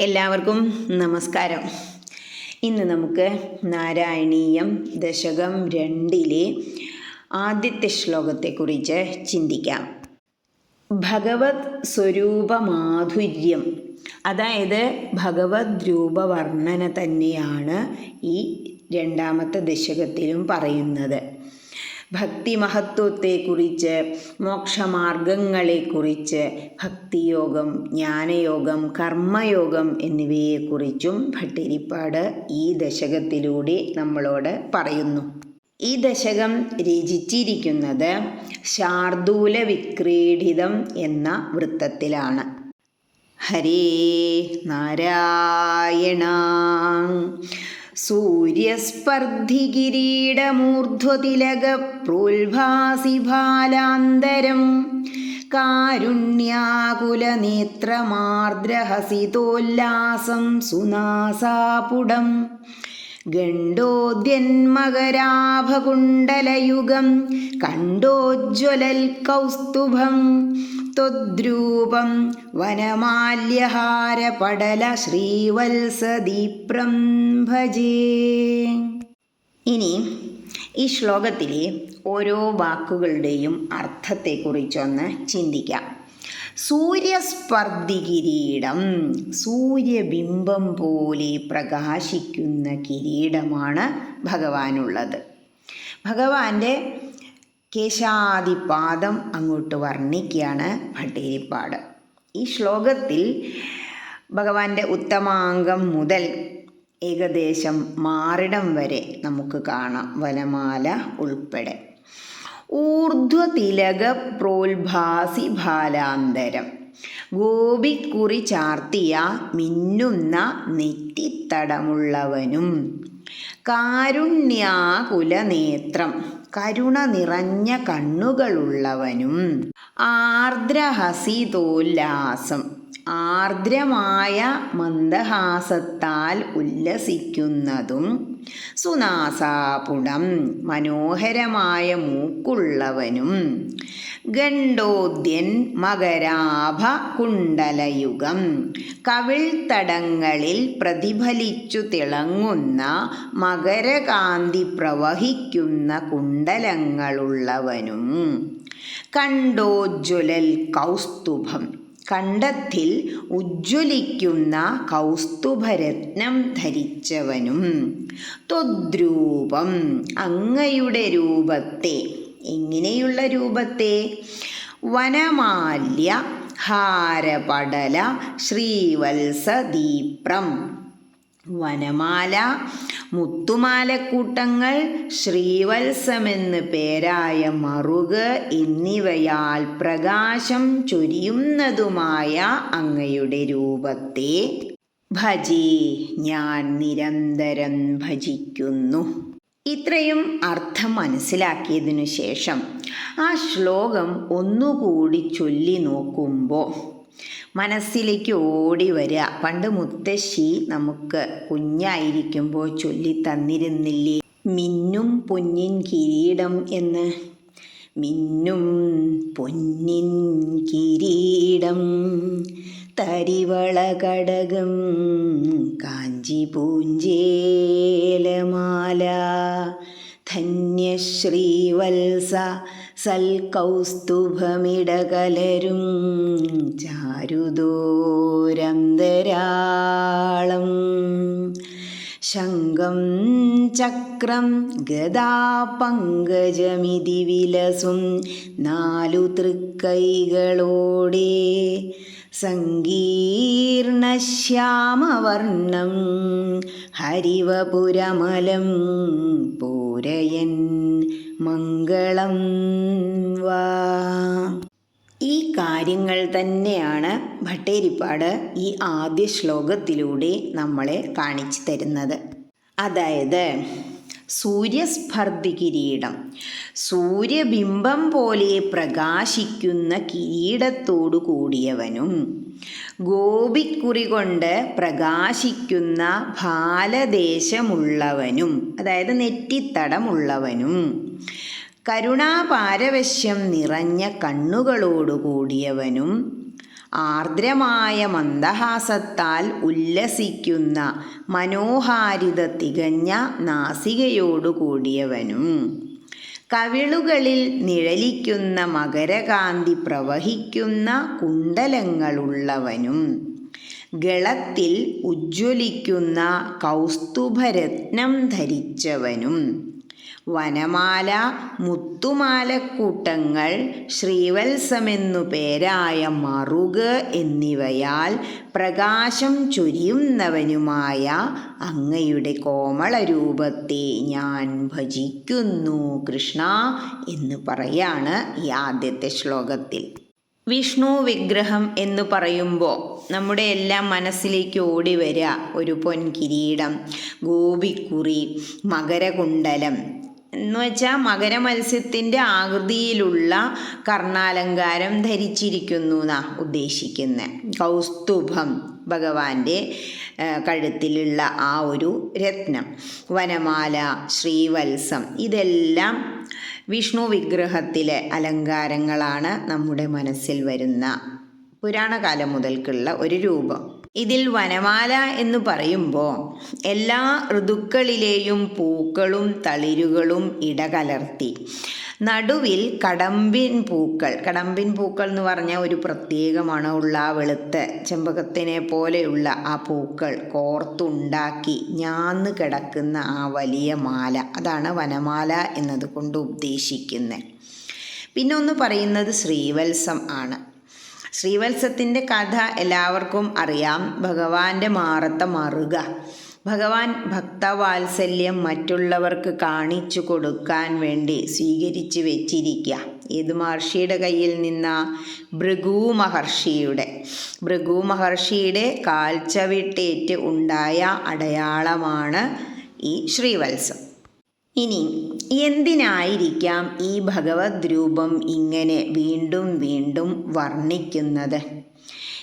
എല്ലാവർക്കും നമസ്കാരം. ഇന്ന് നമുക്ക് നാരായണീയം ദശകം രണ്ടിലെ ആദ്യത്തെ ശ്ലോകത്തെക്കുറിച്ച് ചിന്തിക്കാം. ഭഗവത് സ്വരൂപമാധുര്യം അതായത് ഭഗവത് രൂപവർണന തന്നെയാണ് ഈ രണ്ടാമത്തെ ദശകത്തിലും പറയുന്നത്. ഭക്തി മഹത്വത്തെക്കുറിച്ച് മോക്ഷമാർഗങ്ങളെക്കുറിച്ച് ഭക്തിയോഗം ജ്ഞാനയോഗം കർമ്മയോഗം എന്നിവയെക്കുറിച്ചും ഭട്ടിരിപ്പാട് ഈ ദശകത്തിലൂടെ നമ്മളോട് പറയുന്നു. ഈ ദശകം രചിച്ചിരിക്കുന്നത് ശാർദൂല വിക്രീഡിതം എന്ന വൃത്തത്തിലാണ്. ഹരേ നാരായണ സൂര്യസ്പർദ്ധികിരീടമൂർധ്വതിലക പ്രോത്ഭാസി ഭാലാന്തരം കാരുണ്യാകുലനേത്രമാർദ്രഹസിതോല്ലാസം സുനാസാപുടം ഗണ്ഡോദ്യന്മകരാഭകുണ്ടലയുഗം കണ്ടോജ്വലൽ കൗസ്തുഭം ത്വദ്രൂപം വനമാല്യഹാരപടല ശ്രീവത്സദീപ്രം ഭജേ ഇനി ഈ ശ്ലോകത്തിലെ ഓരോ വാക്കുകളുടെയും അർത്ഥത്തെക്കുറിച്ചൊന്ന് ചിന്തിക്കാം. സൂര്യസ്പർദ്ധി കിരീടം സൂര്യബിംബം പോലെ പ്രകാശിക്കുന്ന കിരീടമാണ് ഭഗവാനുള്ളത്. ഭഗവാന്റെ കേശാദിപാദം അങ്ങോട്ട് വർണിക്കുകയാണ് ഭട്ടേരിപ്പാട് ഈ ശ്ലോകത്തിൽ ഭഗവാന്റെ ഉത്തമാംഗം മുതൽ ഏകദേശം മാറിടം വരെ നമുക്ക് കാണാം വനമാല ഉൾപ്പെടെ. ഊർധ്വതിലക പ്രോത്ഭാസി ഭാലാന്തരം ഗോപിക്കുറി ചാർത്തിയ മിന്നുന്ന നെറ്റിത്തടമുള്ളവനും കാരുണ്യാകുലനേത്രം. കരുണ നിറഞ്ഞ കണ്ണുകളുള്ളവനും ആർദ്രഹസിതോല്ലാസം. ആർദ്രമായ മന്ദഹാസത്താൽ ഉല്ലസിക്കുന്നതും സുനാസാപുടം മനോഹരമായ മൂക്കുള്ളവനും ഗണ്ഡോദ്യൻ മകരാഭ കുണ്ടലയുഗം കവിൾത്തടങ്ങളിൽ പ്രതിഫലിച്ചു തിളങ്ങുന്ന മകരകാന്തി പ്രവഹിക്കുന്ന കുണ്ടലങ്ങളുള്ളവനും കണ്ടോജ്വലൽ കൗസ്തുഭം. കണ്ടത്തിൽ ഉജ്ജ്വലിക്കുന്ന കൗസ്തുഭരത്നം ധരിച്ചവനും. ത്വദ്രൂപം അങ്ങയുടെ രൂപത്തെ എങ്ങനെയുള്ള രൂപത്തെ? വനമാല്യ ഹാരപടല ശ്രീവത്സദീപ്രം. വനമാല മുത്തുമാലക്കൂട്ടങ്ങൾ ശ്രീവത്സമെന്ന് പേരായ മറുക് എന്നിവയാൽ പ്രകാശം ചൊരിയുന്നതുമായ അങ്ങയുടെ രൂപത്തെ ഭജേ. ഞാൻ നിരന്തരം ഭജിക്കുന്നു. ഇത്രയും അർത്ഥം മനസ്സിലാക്കിയതിനു ശേഷം ആ ശ്ലോകം ഒന്നുകൂടി ചൊല്ലി നോക്കുമ്പോൾ മനസ്സിലേക്ക് ഓടി വരിക. പണ്ട് മുത്തശ്ശി നമുക്ക് കുഞ്ഞായിരിക്കുമ്പോൾ ചൊല്ലി തന്നിരുന്നില്ലേ? മിന്നും പൊന്നിൻ കിരീടം എന്ന്. മിന്നും പൊന്നിൻ കിരീടം. തരിവള കടകം കാഞ്ചി പൂഞ്ചേലമാല ധന്യശ്രീവത്സ സൽക്കൗസ്തുഭമിടകലരും ചാരുദോരന്തരാളം. ശംഖം ചക്രം ഗതാപങ്കജമിതി വിലസും നാലു തൃക്കൈകളോടെ. സങ്കീർണശ്യാമവർണം ഹരിവപുരമലം പൂരയൻ മംഗളം വാ. ഈ കാര്യങ്ങൾ തന്നെയാണ് ഭട്ടേരിപ്പാട് ഈ ആദ്യ ശ്ലോകത്തിലൂടെ നമ്മളെ കാണിച്ചു തരുന്നത്. അതായത് സൂര്യസ്പർദ്ധി കിരീടം സൂര്യബിംബം പോലെ പ്രകാശിക്കുന്ന കിരീടത്തോടു കൂടിയവനും ഗോപിക്കുറി കൊണ്ട് പ്രകാശിക്കുന്ന ഭാലദേശമുള്ളവനും അതായത് നെറ്റിത്തടമുള്ളവനും കരുണാപാരവശ്യം നിറഞ്ഞ കണ്ണുകളോടുകൂടിയവനും ആർദ്രമായ മന്ദഹാസത്താൽ ഉല്ലസിക്കുന്ന മനോഹാരിത തികഞ്ഞ നാസികയോടുകൂടിയവനും കവിളുകളിൽ നിഴലിക്കുന്ന മകരകാന്തി പ്രവഹിക്കുന്ന കുണ്ടലങ്ങളുള്ളവനും ഗളത്തിൽ ഉജ്ജ്വലിക്കുന്ന കൗസ്തുഭരത്നം ധരിച്ചവനും വനമാല മുത്തുമാലക്കൂട്ടങ്ങൾ ശ്രീവത്സമെന്നു പേരായ മറുക് എന്നിവയാൽ പ്രകാശം ചൊരിയുന്നവനുമായ അങ്ങയുടെ കോമള രൂപത്തെ ഞാൻ ഭജിക്കുന്നു കൃഷ്ണ എന്ന് പറയാണ് ഈ ആദ്യത്തെ ശ്ലോകത്തിൽ. വിഷ്ണു വിഗ്രഹം എന്ന് പറയുമ്പോൾ നമ്മുടെ എല്ലാം മനസ്സിലേക്ക് ഓടി വരിക ഒരു പൊൻകിരീടം ഗോപിക്കുറി മകരകുണ്ടലം എന്ന് വെച്ചാൽ മകരമത്സ്യത്തിന്റെ ആകൃതിയിലുള്ള കർണാലങ്കാരം ധരിച്ചിരിക്കുന്നു എന്നാ ഉദ്ദേശിക്കുന്നത് കൗസ്തുഭം ഭഗവാന്റെ കഴുത്തിലുള്ള ആ ഒരു രത്നം. വനമാല ശ്രീവത്സം ഇതെല്ലാം വിഷ്ണു വിഗ്രഹത്തിലെ അലങ്കാരങ്ങളാണ് നമ്മുടെ മനസ്സിൽ വരുന്ന പുരാണകാലം മുതൽക്കുള്ള ഒരു രൂപം. ഇതിൽ വനമാല എന്ന് പറയുമ്പോൾ എല്ലാ ഋതുക്കളിലെയും പൂക്കളും തളിരുകളും ഇടകലർത്തി. നടുവിൽ കടമ്പിൻ പൂക്കൾ. കടമ്പിൻ പൂക്കൾ എന്ന് പറഞ്ഞാൽ ഒരു പ്രത്യേക മണമുള്ള ആ വെളുത്ത ചെമ്പകത്തിനെ പോലെയുള്ള ആ പൂക്കൾ. കോർത്തുണ്ടാക്കി ഞാന്ന് കിടക്കുന്ന ആ വലിയ മാല. അതാണ് വനമാല എന്നതുകൊണ്ട് ഉദ്ദേശിക്കുന്നത് പിന്നെ ഒന്ന് പറയുന്നത് ശ്രീവത്സം ആണ്. ശ്രീവത്സത്തിന്റെ കഥ എല്ലാവർക്കും അറിയാം. ഭഗവാന്റെ മാറത്ത മറുക. ഭഗവാൻ ഭക്തവാത്സല്യം മറ്റുള്ളവർക്ക് കാണിച്ചു കൊടുക്കാൻ വേണ്ടി സ്വീകരിച്ചു വെച്ചിരിക്കുക ഏത് മഹർഷിയുടെ കയ്യിൽ നിന്ന? ഭൃഗു മഹർഷിയുടെ. ഭൃഗു മഹർഷിയുടെ കാൽച്ചവിട്ടേറ്റ് ഉണ്ടായ അടയാളമാണ് ഈ ശ്രീവത്സം. ഇനി എന്തിനായിരിക്കാം ഈ ഭഗവത് രൂപം ഇങ്ങനെ വീണ്ടും വീണ്ടും വർണിക്കുന്നത്?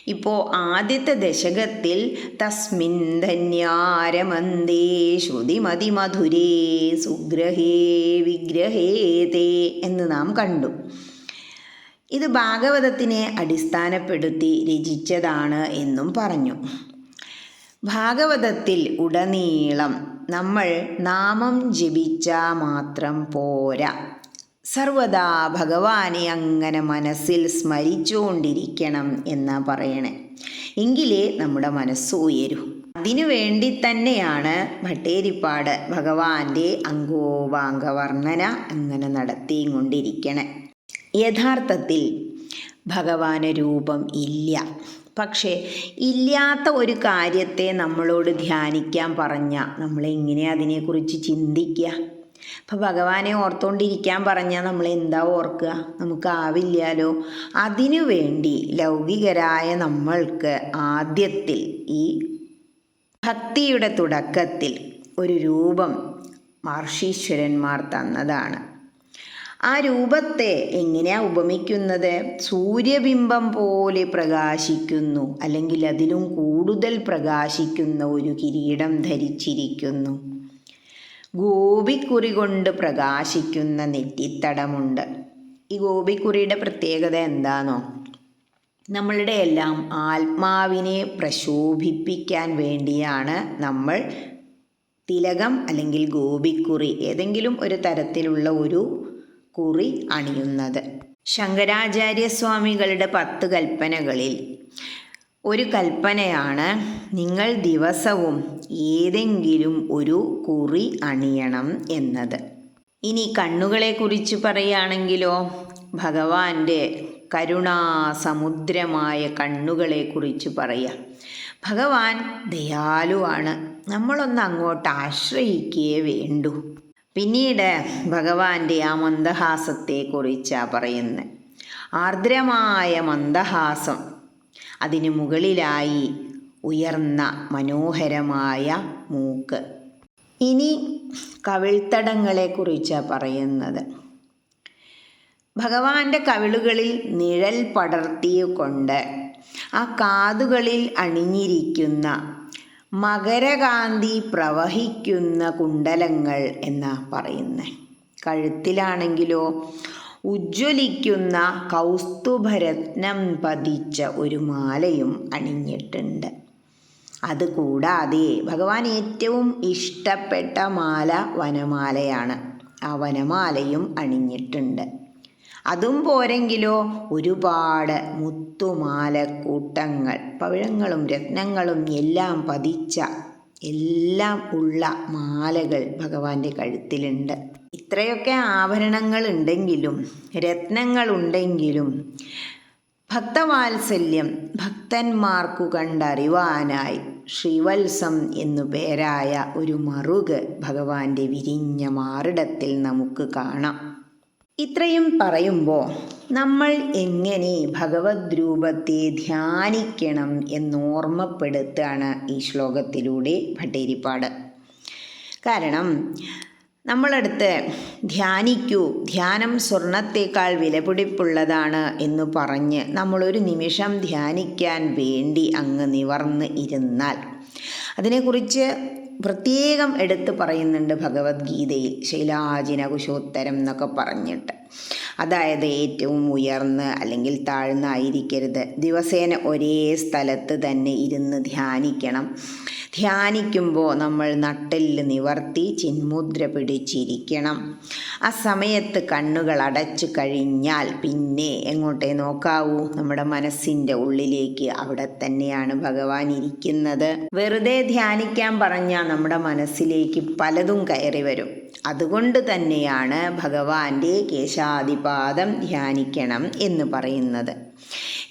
ഇപ്പോൾ ആദ്യത്തെ ദശകത്തിൽ തസ്മിൻ ധന്യാരമന്ദേ ശ്രുതിമതിമധുരേ സുഗ്രഹേ വിഗ്രഹേ എന്ന് നാം കണ്ടു. ഇത് ഭാഗവതത്തിനെ അടിസ്ഥാനപ്പെടുത്തി രചിച്ചതാണ് എന്നും പറഞ്ഞു. ഭാഗവതത്തിൽ ഉടനീളം നമ്മൾ നാമം ജപിച്ചാൽ മാത്രം പോരാ. സർവദാ ഭഗവാനെ അങ്ങനെ മനസ്സിൽ സ്മരിച്ചുകൊണ്ടിരിക്കണം എന്നാ പറയണേ. എങ്കിലേ നമ്മുടെ മനസ്സ് ഉയരൂ. അതിനു വേണ്ടി തന്നെയാണ് ഭട്ടേരിപ്പാട് ഭഗവാന്റെ അങ്കോപാംഗ വർണന അങ്ങനെ നടത്തിയും കൊണ്ടിരിക്കണേ യഥാർത്ഥത്തിൽ ഭഗവാന് രൂപം ഇല്ല. പക്ഷേ ഇല്ലാത്ത ഒരു കാര്യത്തെ നമ്മളോട് ധ്യാനിക്കാൻ പറഞ്ഞാൽ നമ്മളെങ്ങനെ അതിനെക്കുറിച്ച് ചിന്തിക്കുക അപ്പം ഭഗവാനെ ഓർത്തുകൊണ്ടിരിക്കാൻ പറഞ്ഞാൽ നമ്മൾ എന്താ ഓർക്കുക നമുക്കാവില്ലാലോ അതിനു വേണ്ടി ലൗകികരായ നമ്മൾക്ക് ആദ്യത്തിൽ ഈ ഭക്തിയുടെ തുടക്കത്തിൽ ഒരു രൂപം മഹർഷീശ്വരന്മാർ തന്നതാണ്. ആ രൂപത്തെ എങ്ങനെയാ ഉപമിക്കുന്നത്? സൂര്യബിംബം പോലെ പ്രകാശിക്കുന്നു. അല്ലെങ്കിൽ അതിലും കൂടുതൽ പ്രകാശിക്കുന്ന ഒരു കിരീടം ധരിച്ചിരിക്കുന്നു. ഗോപിക്കുറി കൊണ്ട് പ്രകാശിക്കുന്ന നെറ്റിത്തടമുണ്ട്. ഈ ഗോപിക്കുറിയുടെ പ്രത്യേകത എന്താണോ നമ്മളുടെ എല്ലാം ആത്മാവിനെ പ്രശോഭിപ്പിക്കാൻ വേണ്ടിയാണ് നമ്മൾ തിലകം അല്ലെങ്കിൽ ഗോപിക്കുറി ഏതെങ്കിലും ഒരു തരത്തിലുള്ള ഒരു കുറി അണിയുന്നത്. ശങ്കരാചാര്യസ്വാമികളുടെ പത്ത് കൽപ്പനകളിൽ ഒരു കൽപ്പനയാണ് നിങ്ങൾ ദിവസവും ഏതെങ്കിലും ഒരു കുറി അണിയണം എന്നത്. ഇനി കണ്ണുകളെക്കുറിച്ച് പറയുകയാണെങ്കിലോ ഭഗവാന്റെ കരുണാസമുദ്രമായ കണ്ണുകളെക്കുറിച്ച് പറയാം. ഭഗവാൻ ദയാലുവാണ്. നമ്മളൊന്ന് അങ്ങോട്ട് ആശ്രയിക്കുകയേ വേണ്ടൂ. പിന്നീട് ഭഗവാന്റെ ആ മന്ദഹാസത്തെക്കുറിച്ചാണ് പറയുന്നത് ആർദ്രമായ മന്ദഹാസം അതിന് മുകളിലായി ഉയർന്ന മനോഹരമായ മൂക്ക്. ഇനി കവിൾത്തടങ്ങളെക്കുറിച്ചാണ് പറയുന്നത്. ഭഗവാന്റെ കവിളുകളിൽ നിഴൽ പടർത്തിയുകൊണ്ട് ആ കാതുകളിൽ അണിഞ്ഞിരിക്കുന്ന മകരകാന്തി പ്രവഹിക്കുന്ന കുണ്ടലങ്ങൾ എന്നാ പറയുന്നത് കഴുത്തിലാണെങ്കിലോ ഉജ്ജ്വലിക്കുന്ന കൗസ്തുഭരത്നം പതിച്ച ഒരു മാലയും അണിഞ്ഞിട്ടുണ്ട്. അതുകൂടാതെ ഭഗവാൻ ഏറ്റവും ഇഷ്ടപ്പെട്ട മാല വനമാലയാണ്. ആ വനമാലയും അണിഞ്ഞിട്ടുണ്ട്. അതും പോരെങ്കിലോ ഒരുപാട് മുത്തുമാലക്കൂട്ടങ്ങൾ പവിഴങ്ങളും രത്നങ്ങളും എല്ലാം പതിച്ച എല്ലാം ഉള്ള മാലകൾ ഭഗവാന്റെ കഴുത്തിലുണ്ട്. ഇത്രയൊക്കെ ആഭരണങ്ങൾ ഉണ്ടെങ്കിലും രത്നങ്ങൾ ഉണ്ടെങ്കിലും ഭക്തവാത്സല്യം ഭക്തന്മാർക്കു കണ്ടറിവാനായി ശ്രീവത്സം എന്നു പേരായ ഒരു മറുക് ഭഗവാന്റെ വിരിഞ്ഞ മാറിടത്തിൽ നമുക്ക് കാണാം. ഇത്രയും പറയുമ്പോൾ നമ്മൾ എങ്ങനെ ഭഗവത് രൂപത്തെ ധ്യാനിക്കണം എന്നോർമ്മപ്പെടുത്തുകയാണ് ഈ ശ്ലോകത്തിലൂടെ ഭട്ടേരിപ്പാട്. കാരണം നമ്മളടുത്ത് ധ്യാനിക്കൂ ധ്യാനം സ്വർണത്തേക്കാൾ വിലപിടിപ്പുള്ളതാണ് എന്ന് പറഞ്ഞ് നമ്മളൊരു നിമിഷം ധ്യാനിക്കാൻ വേണ്ടി അങ്ങ് നിവർന്ന് ഇരുന്നാൽ അതിനെക്കുറിച്ച് പ്രത്യേകം എടുത്തു പറയുന്നുണ്ട് ഭഗവത്ഗീതയിൽ ശൈലാജിന കുശോത്തരം എന്നൊക്കെ പറഞ്ഞിട്ട്. അതായത് ഏറ്റവും ഉയർന്ന് അല്ലെങ്കിൽ താഴ്ന്ന ആയിരിക്കരുത് ദിവസേന ഒരേ സ്ഥലത്ത് തന്നെ ഇരുന്ന് ധ്യാനിക്കണം. ധ്യാനിക്കുമ്പോൾ നമ്മൾ നട്ടെല്ല് നിവർത്തി ചിന്മുദ്ര പിടിച്ചിരിക്കണം. ആ സമയത്ത് കണ്ണുകൾ അടച്ചു കഴിഞ്ഞാൽ പിന്നെ എങ്ങോട്ടേ നോക്കാവൂ? നമ്മുടെ മനസ്സിന്റെ ഉള്ളിലേക്ക് അവിടെ തന്നെയാണ് ഭഗവാൻ ഇരിക്കുന്നത്. വെറുതെ ധ്യാനിക്കാൻ പറഞ്ഞാൽ നമ്മുടെ മനസ്സിലേക്ക് പലതും കയറി വരും. അതുകൊണ്ട് തന്നെയാണ് ഭഗവാന്റെ കേശാദിപാദം ധ്യാനിക്കണം എന്ന് പറയുന്നത്.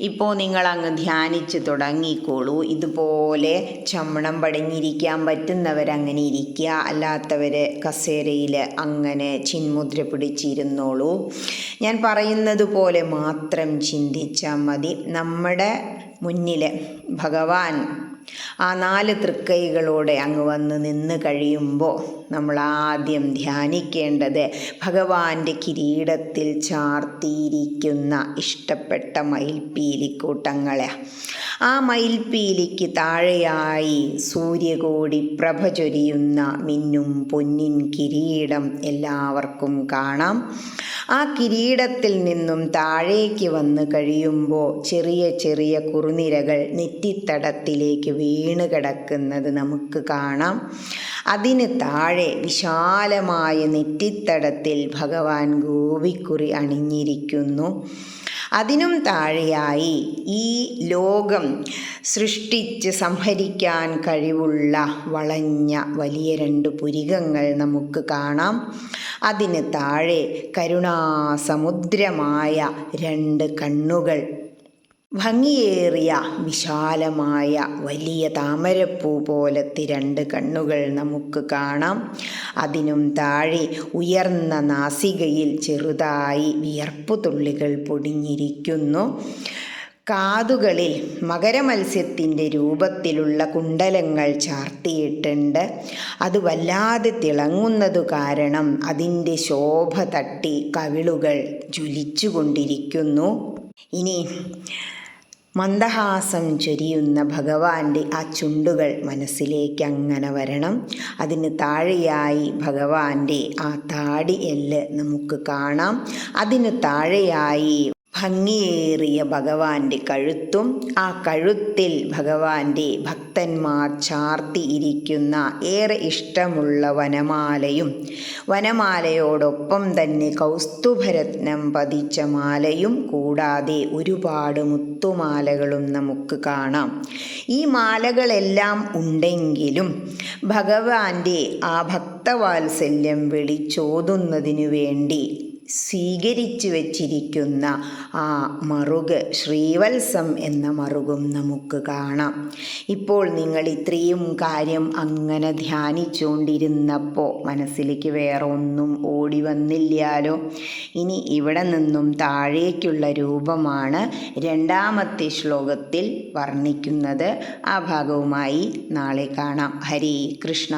ഇപ്പോൾ നിങ്ങൾ അങ്ങ് ധ്യാനിച്ച് തുടങ്ങിക്കോളൂ. ഇതുപോലെ ചമ്മണം പടിഞ്ഞിരിക്കാൻ പറ്റുന്നവരങ്ങനെ ഇരിക്കുക അല്ലാത്തവർ കസേരയിൽ അങ്ങനെ ചിന്മുദ്ര പിടിച്ചിരുന്നോളൂ. ഞാൻ പറയുന്നത് പോലെ മാത്രം ചിന്തിച്ചാൽ മതി. നമ്മുടെ മുന്നിൽ ഭഗവാൻ ആ നാല് തൃക്കൈകളോടെ അങ്ങ് വന്ന് നിന്ന് കഴിയുമ്പോൾ നമ്മൾ ആദ്യം ധ്യാനിക്കേണ്ടത് ഭഗവാന്റെ കിരീടത്തിൽ ചാർത്തിയിരിക്കുന്ന ഇഷ്ടപ്പെട്ട മയിൽപ്പീലിക്കൂട്ടങ്ങളെ. ആ മയിൽപ്പീലിക്ക് താഴെയായി സൂര്യകോടി പ്രഭ ചൊരിയുന്ന മിന്നും പൊന്നിൻ കിരീടം എല്ലാവർക്കും കാണാം. ആ കിരീടത്തിൽ നിന്നും താഴേക്ക് വന്നു കഴിയുമ്പോൾ ചെറിയ ചെറിയ കുറുനിരകൾ നെറ്റിത്തടത്തിലേക്ക് വീണ് കിടക്കുന്നത് നമുക്ക് കാണാം. അതിന് താഴെ വിശാലമായ നെറ്റിത്തടത്തിൽ ഭഗവാൻ ഗോപിക്കുറി അണിഞ്ഞിരിക്കുന്നു. അതിനും താഴെയായി ഈ ലോകം സൃഷ്ടിച്ച് സംഹരിക്കാൻ കഴിവുള്ള വളഞ്ഞ വലിയ രണ്ട് പുരികങ്ങൾ നമുക്ക് കാണാം. അതിന് താഴെ കരുണാസമുദ്രമായ രണ്ട് കണ്ണുകൾ. ഭംഗിയേറിയ വിശാലമായ വലിയ താമരപ്പൂ പോലത്തെ രണ്ട് കണ്ണുകൾ നമുക്ക് കാണാം. അതിനും താഴെ ഉയർന്ന നാസികയിൽ ചെറുതായി വിയർപ്പ് തുള്ളികൾ പൊടിഞ്ഞിരിക്കുന്നു. കാതുകളിൽ മകരമത്സ്യത്തിന്റെ രൂപത്തിലുള്ള കുണ്ടലങ്ങൾ ചാർത്തിയിട്ടുണ്ട്. അത് വല്ലാതെ തിളങ്ങുന്നതു കാരണം അതിന്റെ ശോഭ തട്ടി കവിളുകൾ ജ്വലിച്ചുകൊണ്ടിരിക്കുന്നു. ഇനി മന്ദഹാസം ചൊരിയുന്ന ഭഗവാന്റെ ആ ചുണ്ടുകൾ മനസ്സിലേക്ക് അങ്ങനെ വരണം. അതിന് താഴെയായി ഭഗവാന്റെ ആ താടി എല്ല് നമുക്ക് കാണാം. അതിന് താഴെയായി ഭംഗിയേറിയ ഭഗവാന്റെ കഴുത്തും ആ കഴുത്തിൽ ഭഗവാന്റെ ഭക്തന്മാർ ചാർത്തി ഇരിക്കുന്ന ഏറെ ഇഷ്ടമുള്ള വനമാലയും വനമാലയോടൊപ്പം തന്നെ കൗസ്തുഭരത്നം പതിച്ച മാലയും കൂടാതെ ഒരുപാട് മുത്തുമാലകളും നമുക്ക് കാണാം. ഈ മാലകളെല്ലാം ഉണ്ടെങ്കിലും ഭഗവാന്റെ ആ ഭക്തവാത്സല്യം വിളിച്ചോതുന്നതിനു വേണ്ടി സ്വീകരിച്ചു വച്ചിരിക്കുന്ന ആ മറുക് ശ്രീവത്സം എന്ന മറുകും നമുക്ക് കാണാം. ഇപ്പോൾ നിങ്ങൾ ഇത്രയും കാര്യം അങ്ങനെ ധ്യാനിച്ചുകൊണ്ടിരുന്നപ്പോൾ മനസ്സിലേക്ക് വേറെ ഒന്നും ഓടി വന്നില്ലാലോ ഇനി ഇവിടെ നിന്നും താഴേക്കുള്ള രൂപമാണ് രണ്ടാമത്തെ ശ്ലോകത്തിൽ വർണിക്കുന്നത്. ആ ഭാഗവുമായി നാളെ കാണാം. ഹരി കൃഷ്ണ.